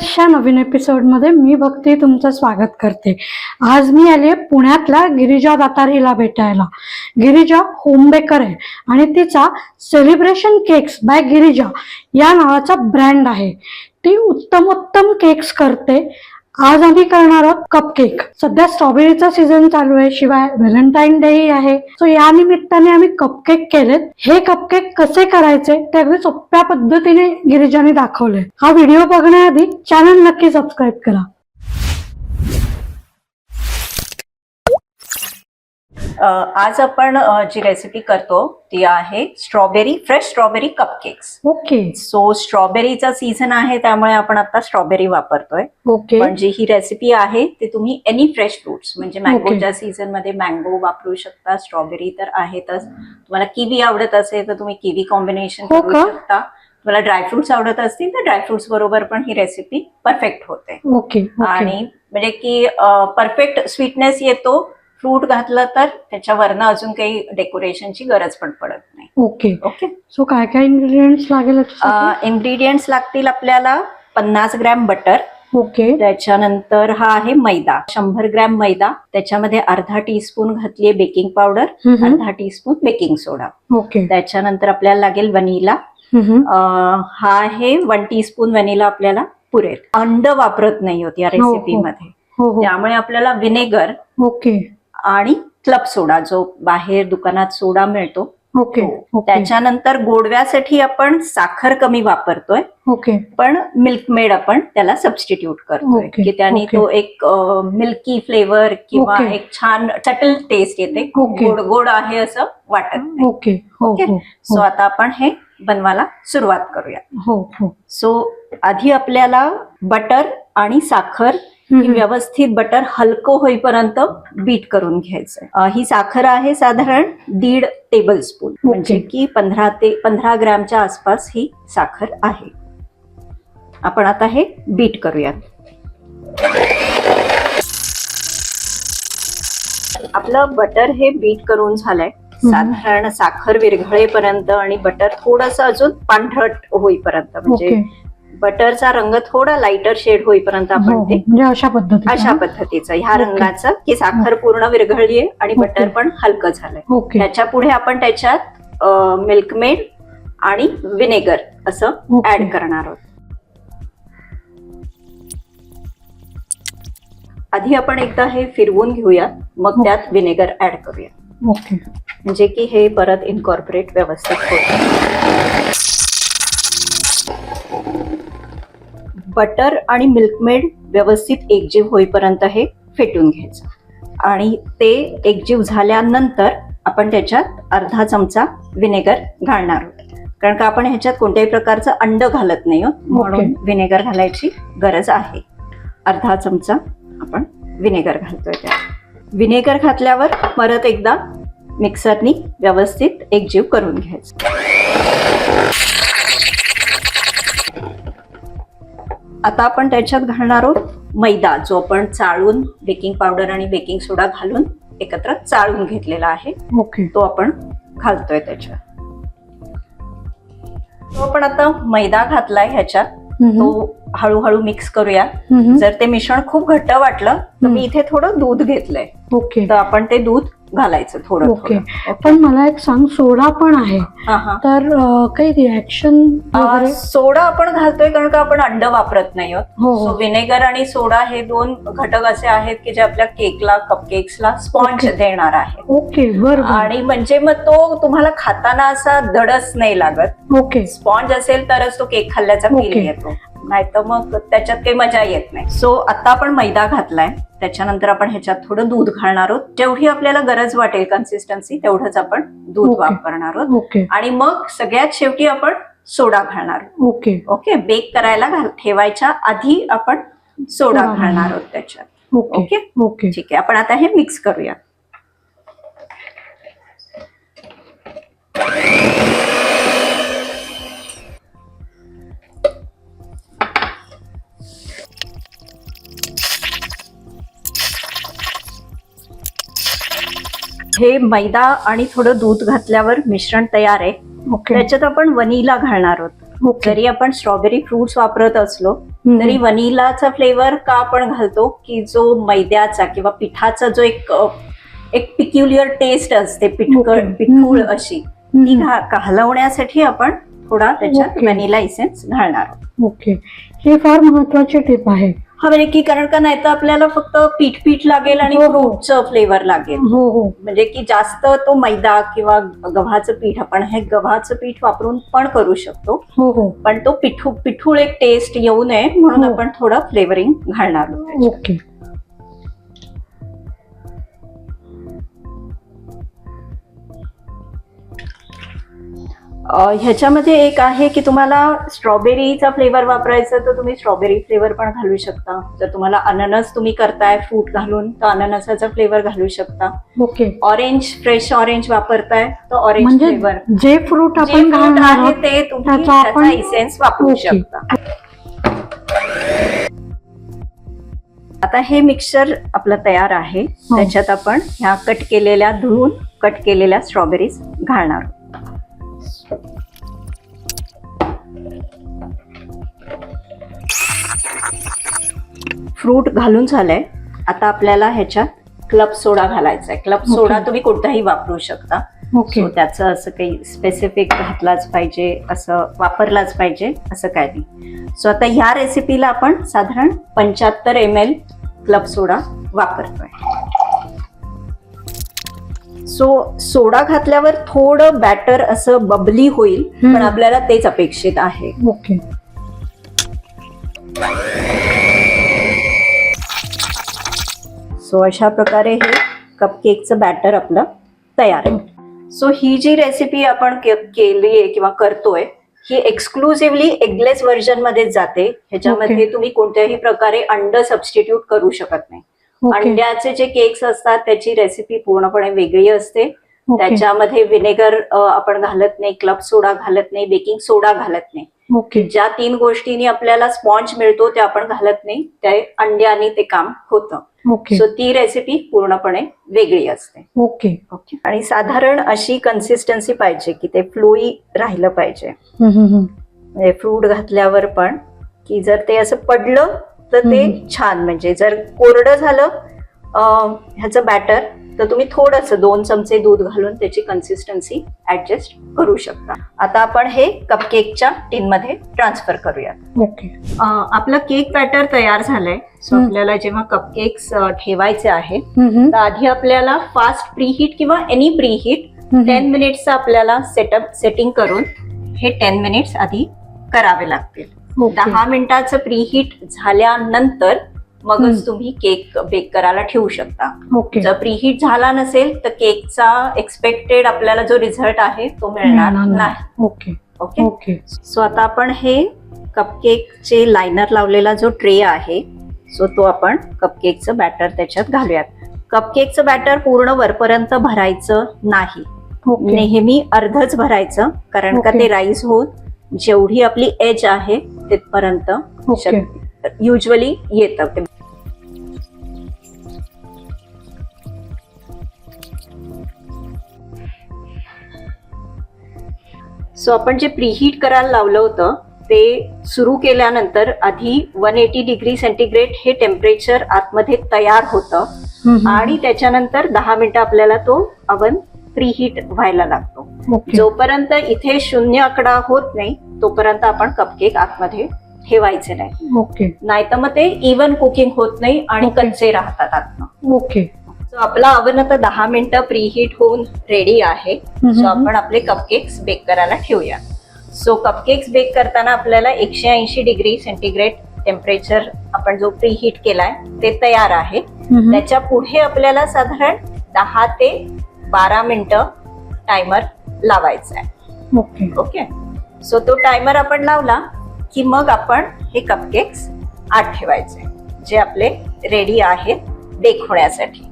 चेअर्सच्या नवीन एपिसोडमध्ये मी भक्ती तुमचं स्वागत करते. आज मी आले पुण्यातल्या गिरिजा दातार हिला भेटायला. गिरिजा होम बेकर आहे आणि तिचा सेलिब्रेशन केक्स बाय गिरिजा या नावाचा ब्रँड आहे. ती उत्तमोत्तम केक्स करते. आज आम्ही करणार आहोत कपकेक सध्या स्ट्रॉबेरीचा सीझन चालू आहे शिवाय व्हॅलेंटाईन डेही आहे. सो या निमित्ताने आम्ही कपकेक केलेत. हे कपकेक कसे करायचे ते अगदी सोप्या पद्धतीने गिरिजाने दाखवले हा व्हिडिओ बघण्याआधी चॅनल नक्की सबस्क्राईब करा. आज आपण जी रेसिपी करतो ती आहे strawberry fresh strawberry cupcakes okay. So स्ट्रॉबेरीचा season आहे त्यामुळे आपण आता स्ट्रॉबेरी वापरतोय. ओके. पण जी ही रेसिपी आहे ती तुम्ही एनी फ्रेश फ्रुट्स म्हणजे. मँगोच्या सीझनमध्ये मँगो वापरू शकता स्ट्रॉबेरी तर आहेतच. तुम्हाला किवी आवडत असेल तर तुम्ही किवी कॉम्बिनेशन हो करू? शकता. तुम्हाला ड्रायफ्रुट्स आवडत असतील तर ड्रायफ्रुट्स बरोबर पण ही रेसिपी परफेक्ट होते. ओके आणि म्हणजे की परफेक्ट स्वीटनेस येतो फ्रूट घातलं तर त्याच्यावरनं अजून काही डेकोरेशनची गरज पण पडत नाही. ओके. ओके? सो काय काय इन्ग्रेडियंट्स लागेल? इन्ग्रेडियंट्स लागतील आपल्याला पन्नास ग्रॅम बटर. ओके. त्याच्यानंतर हा आहे मैदा. शंभर ग्रॅम मैदा. त्याच्यामध्ये अर्धा टीस्पून घातलीये बेकिंग पावडर. अर्धा टीस्पून बेकिंग सोडा ओके. त्याच्यानंतर आपल्याला लागेल वनिला. हा आहे वन टीस्पून वनिला आपल्याला पुरेल. अंड वापरत नाही होत या हो, हो. रेसिपीमध्ये हो हो. त्यामुळे आपल्याला विनेगर ओके. आणि क्लब सोडा जो बाहेर दुकानात सोडा मिळतो. ओके त्याच्यानंतर गोडव्यासाठी आपण साखर कमी वापरतोय. ओके. पण मिल्कमेड आपण त्याला सबस्टिट्यूट करतोय. की त्याने. तो एक मिल्की फ्लेवर किंवा. एक छान चटल टेस्ट येते. गोड गोड आहे असं वाटत ओके हो ओके? हो सो आता आपण हे बनवायला सुरुवात करूया हो हो. सो आधी आपल्याला बटर आणि साखर ही. व्यवस्थित बटर हलकं होईपर्यंत बीट करून घ्यायचंय. अं, ही साखर आहे साधारण दीड टेबल स्पून म्हणजे की पंधरा ते पंधरा ग्रॅमच्या आसपास ही साखर आहे. आपण आता हे बीट करूयात. आपलं बटर हे बीट करून झालंय. साधारण साखर विरघळेपर्यंत आणि बटर थोडस अजून पांढरट होईपर्यंत. म्हणजे बटरचा रंग थोडा लाइटर शेड होईपर्यंत हो, आपण हो. ते म्हणजे अशा पद्धतीने अशा पद्धतीचं ह्या. रंगाचं की साखर पूर्ण विरघळलीये आणि. बटर पण हलकं झालंय त्याच्या पुढे आपण त्याच्यात मिल्कमेड आणि विनेगर असं. ऍड करणार आहोत आधी आपण एकदा हे फिरवून घेऊया मग हो. त्यात विनेगर ऍड करूया म्हणजे की हे परत इनकॉर्पोरेट व्यवस्थित होईल बटर आणि मिल्कमेड व्यवस्थित एकजीव होईपर्यंत हे फेटून घ्यायचं. आणि ते एकजीव झाल्यानंतर आपण त्याच्यात अर्धा चमचा विनेगर घालणार आहोत. कारण का आपण ह्याच्यात कोणत्याही प्रकारचं अंड घालत नाही आहोत म्हणून विनेगर घालायची गरज आहे. अर्धा चमचा आपण विनेगर घालतोय त्यात. विनेगर घातल्यावर परत एकदा मिक्सरनी व्यवस्थित एकजीव करून घ्यायचं. आता आपण त्याच्यात घालणार आहोत मैदा जो आपण चाळून बेकिंग पावडर आणि बेकिंग सोडा घालून एकत्र चाळून घेतलेला आहे. ओके तो आपण घालतोय त्याच्यात. तो आपण आता मैदा घातलाय ह्याच्यात. तो हळूहळू मिक्स करूया. जर ते मिश्रण खूप घट्ट वाटलं तर मी इथे थोडं दूध घेतलंय. ओके तर आपण ते दूध घालायचं थोडं ओके. थोडं. पण मला एक सांग सोडा पण आहे हा, हा. तर काही रिॲक्शन सोडा आपण घालतोय कारण का आपण अंड वापरत नाही आहोत हो सो हो विनेगर आणि सोडा हे दोन घटक असे आहेत की जे आपल्या केकला कपकेक्सला स्पॉन्ज. देणार आहे ओके बर आणि म्हणजे मग तो तुम्हाला खाताना असा दडच नाही लागत ओके स्पॉन्ज असेल तरच तो केक खाल्ल्याचा फील. येतो नाही तर मग त्याच्यात काही मजा येत नाही. सो आता आपण मैदा घातलाय. त्याच्यानंतर आपण ह्याच्यात थोडं दूध घालणार आहोत. जेवढी आपल्याला गरज वाटेल कन्सिस्टन्सी तेवढंच आपण दूध. वापरणार आहोत. आणि मग सगळ्यात शेवटी आपण सोडा घालणार ओके ओके बेक करायला ठेवायच्या आधी आपण सोडा घालणार आहोत त्याच्यात. ओके ओके ठीक आहे. आपण आता हे मिक्स करूया हे मैदा आणि थोडं दूध घातल्यावर मिश्रण तयार आहे त्याच्यात आपण वनिला घालणार आहोत जरी आपण स्ट्रॉबेरी फ्रुट्स वापरत असलो. तरी वनिलाचा फ्लेवर का आपण घालतो की जो मैद्याचा किंवा पिठाचा जो एक एक पिक्युलियर टेस्ट असते पिठकळ. पिठूळ. अशी ती घालवण्यासाठी आपण थोडा त्याच्यात. व्हॅनिला इसेन्स घालणार आहोत. ओके ही फार महत्वाची टिप आहे हा म्हणजे की कारण का नाही तर आपल्याला फक्त पीठ पीठ लागेल आणि हो, हो. फ्रूटचं फ्लेवर लागेल. हो हो. म्हणजे की जास्त तो मैदा किंवा गव्हाचं पीठ आपण हे गव्हाचं पीठ वापरून पण करू शकतो. हो हो. पण तो पिठू पिठूळ एक टेस्ट येऊ नये म्हणून हो. आपण थोडं फ्लेवरिंग घालणार आहोत. ओके. ह्याच्यामध्ये एक आहे की तुम्हाला स्ट्रॉबेरीचा फ्लेवर वापरायचा तर तुम्ही स्ट्रॉबेरी फ्लेवर पण घालू शकता जर तुम्हाला अननस तुम्ही करताय फ्रूट घालून तर अननसाचा फ्लेवर घालू शकता ओके ऑरेंज फ्रेश ऑरेंज वापरताय तर ऑरेंज म्हणजे फ्लेवर जे फ्रूट आपण आहे ते तुम्ही त्याचा इसेन्स वापरू. शकता आता हे मिक्सचर आपलं तयार आहे हो. त्याच्यात आपण ह्या कट केलेल्या धुवून कट केलेल्या स्ट्रॉबेरीज घालणार आहोत. फ्रूट घालून झालंय. आता आपल्याला ह्याच्यात क्लब सोडा घालायचा आहे क्लब सोडा. तुम्ही कोणताही वापरू शकता. ओके. त्याचं असं काही स्पेसिफिक घातलाच पाहिजे असं वापरलाच पाहिजे असं काय नाही. सो आता ह्या रेसिपीला आपण साधारण पंच्याहत्तर एम एल क्लब सोडा वापरतोय. सो सोडा घातल्यावर थोडं बॅटर असं बबली होईल. पण आपल्याला तेच अपेक्षित आहे. ओके सो अशा प्रकारे हे कपकेकचं बॅटर आपलं तयार आहे. सो ही जी रेसिपी आपण केली आहे किंवा करतोय ही एक्सक्लुझिव्हली एगलेस व्हर्जनमध्ये जाते. ह्याच्यामध्ये तुम्ही कोणत्याही प्रकारे अंड सबस्टिट्यूट करू शकत नाही. अंड्याचे जे केक्स असतात त्याची रेसिपी पूर्णपणे वेगळी असते. त्याच्यामध्ये विनेगर आपण घालत नाही क्लब सोडा घालत नाही बेकिंग सोडा घालत नाही. ओके ज्या तीन गोष्टींनी आपल्याला स्पॉन्ज मिळतो ते आपण घालत नाही. ते अंड्याने ते काम होतं. ओके सो ती रेसिपी पूर्णपणे वेगळी असते. ओके ओके आणि साधारण अशी कन्सिस्टन्सी पाहिजे की ते फ्लोई राहिलं पाहिजे. हम्म. म्हणजे फ्रूट घातल्यावर पण की जर ते असं पडलं तर ते. छान म्हणजे जर कोरडं झालं ह्याचं बॅटर तर तुम्ही थोडंसं दोन चमचे दूध घालून त्याची कन्सिस्टन्सी ऍडजस्ट करू शकता आता आपण हे कपकेकच्या टीनमध्ये ट्रान्सफर करूयात ओके आपलं केक बॅटर तयार झालंय सो. आपल्याला जेव्हा कपकेक्स ठेवायचे हम्म. तर आधी आपल्याला फास्ट प्रीहीट किंवा एनी प्रीहीट. टेन मिनिट्सचं आपल्याला सेटअप सेटिंग करून हे टेन मिनिट्स आधी करावे लागतील दहा मिनिटाचं प्रीहीट झाल्यानंतर. मगच तुम्ही केक बेक करायला ठेवू शकता. जर प्रीहीट झाला नसेल तर केकचा एक्सपेक्टेड आपल्याला जो रिझल्ट आहे तो मिळणार नाही. ओके. ओके? ओके. सो आता आपण हे कपकेकचे लायनर लावलेला जो ट्रे आहे सो तो आपण कपकेकचं बॅटर त्याच्यात घालूयात. कपकेकचं बॅटर पूर्ण वरपर्यंत भरायचं नाही. नेहमी अर्धच भरायचं कारण का. ते राईस होत जेवढी आपली एज आहे तिथपर्यंत ओके. युजली येतं. ते सो आपण जे प्रीहीट करायला लावलं होतं ते सुरू केल्यानंतर आधी वन एटी डिग्री सेंटीग्रेड हे टेम्परेचर आतमध्ये तयार होतं. आणि त्याच्यानंतर दहा मिनिटं आपल्याला तो अवन प्रीहीट व्हायला लागतो. ओके. जोपर्यंत इथे शून्य आकडा होत नाही तोपर्यंत आपण कपकेक आतमध्ये ठेवायचे नाही. ओके नाही तर मग ते इवन कुकिंग होत नाही आणि. कच्चे राहतात आतनं. ओके सो आपला अवन आता दहा मिनिटं प्रीहीट होऊन रेडी आहे. सो. आपण आपले कपकेक्स बेक करायला ठेवूया. सो कपकेक्स बेक करताना आपल्याला एकशे ऐंशी डिग्री सेंटीग्रेड टेम्परेचर आपण जो प्रीहीट केलाय ते तयार आहे. त्याच्या पुढे आपल्याला साधारण दहा ते बारा मिनिटं टायमर लावायचा आहे ओके ओके सो तो टायमर आपण लावला की मग आपण हे कपकेक्स आत ठेवायचे जे आपले रेडी आहेत बेक होण्यासाठी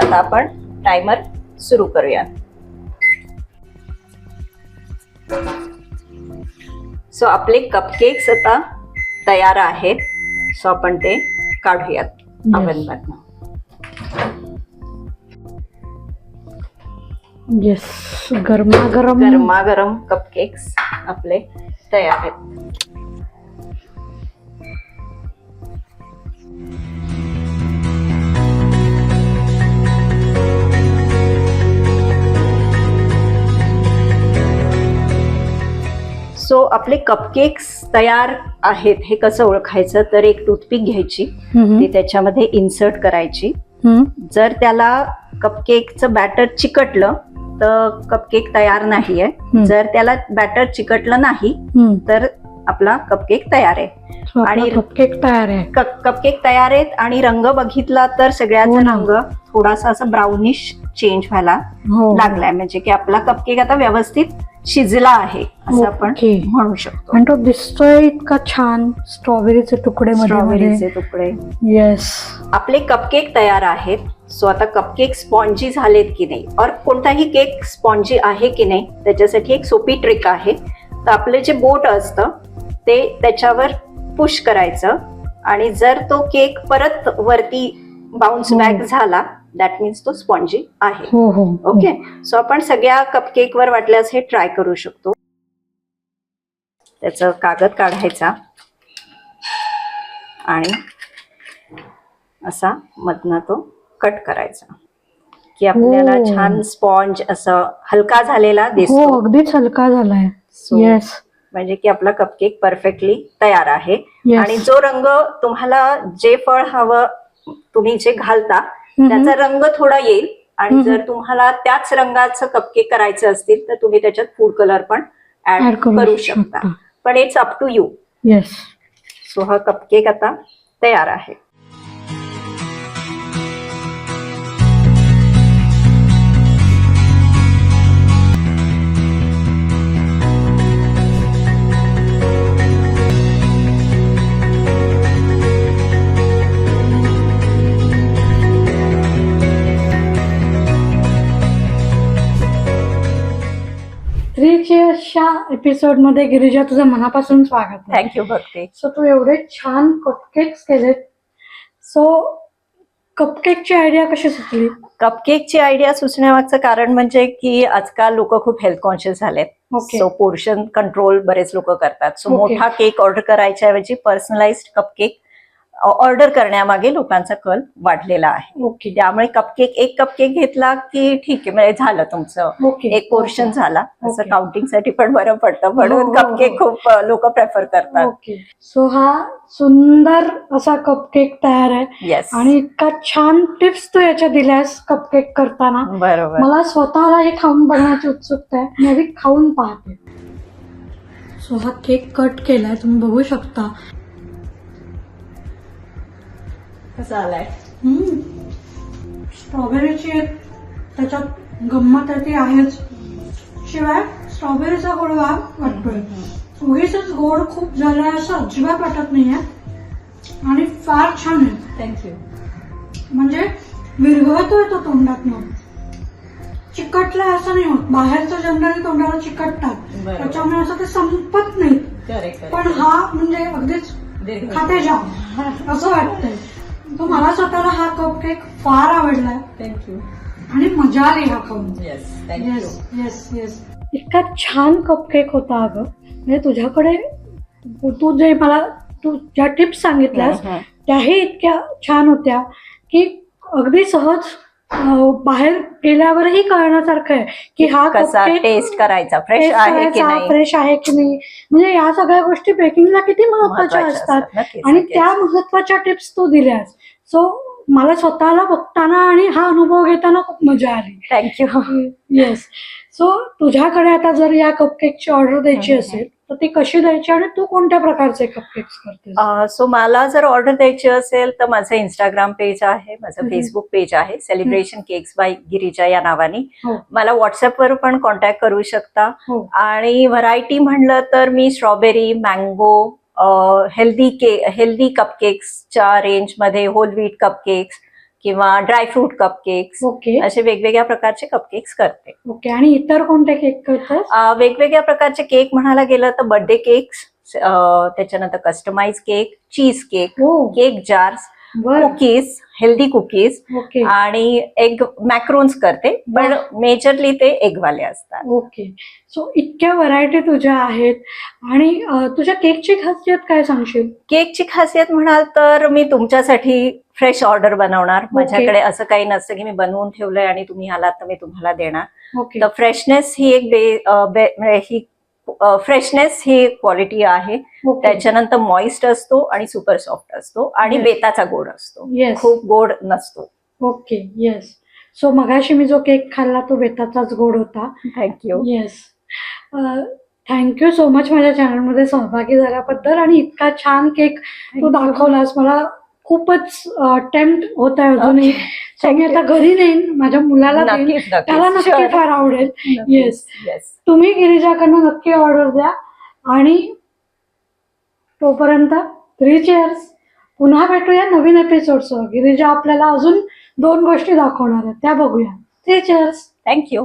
आता आपण टायमर सुरू करूया. सो आपले कपकेक्स आता तयार आहेत. सो आपण ते काढूयात Yes. येस गरमागरम. गरमागरम कपकेक्स आपले तयार आहेत. सो आपले कपकेक्स तयार आहेत हे कसं ओळखायचं? तर एक टूथपिक घ्यायची. ती त्याच्यामध्ये इन्सर्ट करायची. जर त्याला कपकेकचं बॅटर चिकटलं तर कपकेक तयार नाहीये. जर त्याला बॅटर चिकटलं नाही तर आपला कपकेक तयार आहे. आणि- कपकेक तयार आहे. कपकेक तयार आहेत आणि रंग बघितला तर हो सगळ्याचा ना. रंग थोडासा असं ब्राउनिश चेंज व्हायला हो. लागलाय. म्हणजे की आपला कपकेक आता व्यवस्थित शिजला आहे असं आपण. म्हणू शकतो. आणि तो दिसतोय इतका छान स्ट्रॉबेरीचे तुकडे मध्ये स्ट्रॉबेरीचे तुकडे. येस आपले कपकेक तयार आहेत. सो आता कपकेक स्पॉन्जी झालेत की नाही? और कोणताही केक स्पॉन्जी आहे की नाही? त्याच्यासाठी एक सोपी ट्रिक आहे. तर आपले जे बोट असतं ते त्याच्यावर पुश करायचं. आणि जर तो केक परत वरती बाउन्स हो. बॅक झाला दॅट मीन्स तो स्पॉन्जी आहे. हो हो. ओके सो आपण सगळ्या कपकेक वर वाटल्यास हे ट्राय करू शकतो. त्याचं कागद काढायचा. आणि असा मधनं तो कट करायचा. की आपल्याला हो. छान स्पॉन्ज असं हलका झालेला हो दिसतो. अगदीच हलका झालाय. So, येस म्हणजे की आपला कपकेक परफेक्टली तयार आहे. Yes. आणि जो रंग तुम्हाला जे फळ हवं तुम्ही जे घालता त्याचा रंग थोडा येईल आणि. जर तुम्हाला त्याच रंगाचं कपकेक करायचं असतील तर तुम्ही त्याच्यात फूड कलर पण ऍड ऍड करू शकता. पण it's up to you yes so हा कपकेक आता तयार आहे. एपिसोडमध्ये गिरिजा तुझं मनापासून स्वागत थँक्यू भक्ती. सो तू एवढे छान कपकेक्स केलेत. सो कपकेकची आयडिया कशी सुचली? कपकेकची आयडिया सुचण्यामागचं कारण म्हणजे की आजकाल लोक खूप हेल्थ कॉन्शियस झालेत. ओके सो पोर्शन कंट्रोल बरेच लोक करतात. So Okay. मोठा केक ऑर्डर करायच्या ऐवजी पर्सनलाइज्ड कपकेक ऑर्डर करण्यामागे लोकांचा कल वाढलेला आहे. ओके. त्यामुळे कपकेक एक कपकेक घेतला की ठीक आहे म्हणजे झालं तुमचं. ओके. एक पोर्शन झाला. असं Okay. काउंटिंगसाठी पण बरं पडतं. हो, म्हणून हो, कपकेक हो. खूप लोक प्रेफर करतात. ओके. सो हा सुंदर असा कपकेक तयार आहे. येस आणि इतका छान टिप्स तू याच्या दिल्यास कपकेक करताना. बरोबर. मला स्वतःला हे खाऊन बघण्याची उत्सुकता आहे. मी खाऊन पाहते. सो हा केक कट केलाय. तुम्ही बघू शकता. कसं आलाय? स्ट्रॉबेरीची त्याच्यात गंमत आहे ती आहेच. शिवाय स्ट्रॉबेरीचा गोडवा वाटतोय. उगीच गोड खूप झालाय असं अजिबात वाटत नाहीये. आणि फार छान आहे. थँक्यू म्हणजे विरघळतोय तो तोंडातनं. चिकटला असं नाही होत. बाहेरचं जनरली तोंडाला चिकटतात. त्याच्यामुळे असं ते संपत नाही पण हा म्हणजे अगदीच खाते जाम असं वाटतंय. तो मला स्वतःला हा कप केक फार आवडलाय थँक्यू आणि मजा आली हा खाऊन येस येस येस येस इतका छान कपकेक होता अगं. म्हणजे तुझ्याकडे तू जे मला तू ज्या टिप्स सांगितल्यास त्याही इतक्या छान होत्या की अगदी सहज बाहेर गेल्यावरही कळण्यासारखं आहे की हा कसा टेस्ट करायचा? फ्रेश आहे की नाही? फ्रेश आहे की नाही? म्हणजे या सगळ्या गोष्टी बेकिंगला किती महत्त्वाच्या महत्त्वाचे असतात. आणि. त्या महत्त्वाच्या टिप्स तू दिल्यास. सो मला स्वतःला बघताना आणि हा अनुभव घेताना खूप मजा आली. थँक्यू येस सो तुझ्याकडे आता जर या कपकेकची ऑर्डर द्यायची. असेल तर ती कशी द्यायची आणि तू कोणत्या प्रकारचे कपकेक्स करते सो मला जर ऑर्डर द्यायची असेल तर माझं इंस्टाग्राम पेज आहे माझं. फेसबुक पेज आहे सेलिब्रेशन केक्स बाय गिरिजा या नावाने. हो. मला व्हॉट्सअपवर पण कॉन्टॅक्ट करू शकता. हो. आणि व्हरायटी म्हणलं तर मी स्ट्रॉबेरी मँगो हेल्दी के हेल्दी कपकेक्सच्या रेंजमध्ये होल व्हीट कपकेक्स किंवा ड्रायफ्रूट कपकेक्स ओके. असे वेगवेगळ्या प्रकारचे कपकेक्स करते. ओके. आणि इतर कोणते केक करतेस अ, वेगवेगळ्या प्रकारचे केक म्हणायला गेलं तर बर्थडे केक्स त्याच्यानंतर कस्टमाइज केक चीज केक हो. Cake jars cookies healthy cookies आणि एग मॅक्रोन्स करते पण मेजरली ते एगवाले असतात. ओके सो इतक्या व्हरायटी तुझ्या आहेत. आणि तुझ्या केकची खासियत काय सांगशील? केकची खासियत म्हणाल तर मी तुमच्यासाठी फ्रेश ऑर्डर बनवणार. माझ्याकडे असं काही नसतं की मी बनवून ठेवलंय आणि तुम्ही आलात तर मी तुम्हाला देणार. ओके तर फ्रेशनेस ही एक बे बे- ही फ्रेशनेस ही क्वालिटी आहे. ओके त्याच्यानंतर मॉइस्ट असतो आणि सुपर सॉफ्ट असतो आणि. बेताचा गोड असतो. येस खूप गोड नसतो. ओके येस सो मगाशी मी जो केक खाल्ला तो बेताचाच गोड होता. Thank you yes thank you so much माझ्या चॅनलमध्ये सहभागी झाल्याबद्दल आणि इतका छान केक तू दाखवलास. मला खूपच टेम्प्ट होत आहे अजूनही. मी आता घरी नेईन माझ्या मुलाला देईन. त्याला नक्की फार आवडेल. येस तुम्ही गिरिजाकडनं नक्की ऑर्डर द्या. आणि तोपर्यंत थ्री चेअर्स पुन्हा भेटूया नवीन एपिसोडसह गिरिजा आपल्याला अजून दोन गोष्टी दाखवणार आहेत. त्या बघूया. Three chairs thank you